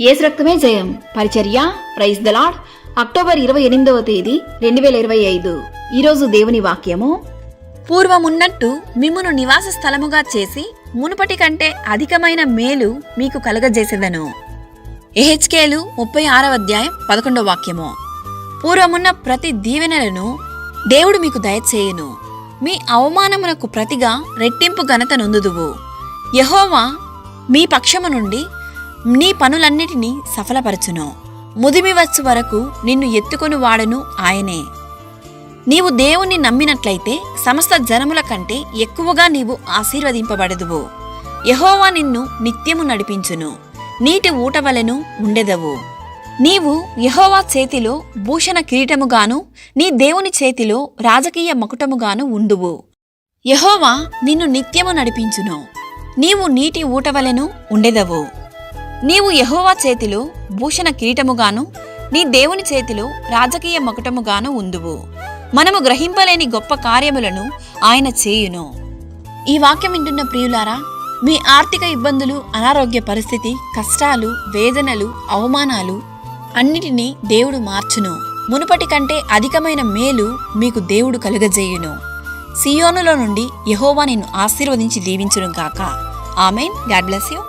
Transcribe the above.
ఏసు రక్తమే జయం. పరిచర్య ప్రైజ్ ద లాడ్ అక్టోబర్ ఇరవై ఎనిమిదవ తేదీ రెండు వేల ఇరవై ఐదు. ఈరోజు దేవుని వాక్యము. పూర్వమున్నట్టు మిమ్మును నివాస స్థలముగా చేసి మునుపటి కంటే అధికమైన మేలు మీకు కలగజేసేదను. ఎహెచ్కేలు ముప్పై ఆరవ అధ్యాయం పదకొండవ వాక్యము. పూర్వమున్న ప్రతి దీవెనలను దేవుడు మీకు దయచేయును. మీ అవమానమునకు ప్రతిగా రెట్టింపు ఘనత నొందుదువు. యహోవా మీ పక్షము నుండి నీ పనులన్నిటినీ సఫలపరచును. ముదిమి వచ్చు వరకు నిన్ను ఎత్తుకొని వాడను ఆయనే. నీవు దేవుణ్ణి నమ్మినట్లయితే సమస్త జనముల కంటే ఎక్కువగా నీవు ఆశీర్వదింపబడదువు. యహోవా నిన్ను నిత్యము నడిపించును. నీటి ఊటవలను ఉండెదవు. నీవు యహోవా చేతిలో భూషణ కిరీటముగాను నీ దేవుని చేతిలో రాజకీయ మకుటముగాను ఉండువు. యహోవా నిన్ను నిత్యము నడిపించును. నీవు నీటి ఊటవలను ఉండెదవు. నీవు యహోవా చేతిలో భూషణ కిరీటముగాను నీ దేవుని చేతిలో రాజకీయ మకుటముగాను ఉందువు. మనము గ్రహింపలేని గొప్ప కార్యములను ఆయన చేయును. ఈ వాక్యం వింటున్న ప్రియులారా మీ ఆర్థిక ఇబ్బందులు అనారోగ్య పరిస్థితి కష్టాలు వేదనలు అవమానాలు అన్నిటినీ దేవుడు మార్చును. మునుపటి కంటే అధికమైన మేలు మీకు దేవుడు కలుగజేయును. సియోనులో నుండి యహోవా నిన్ను ఆశీర్వదించి దీవించును గాక. ఆమెన్. God bless you.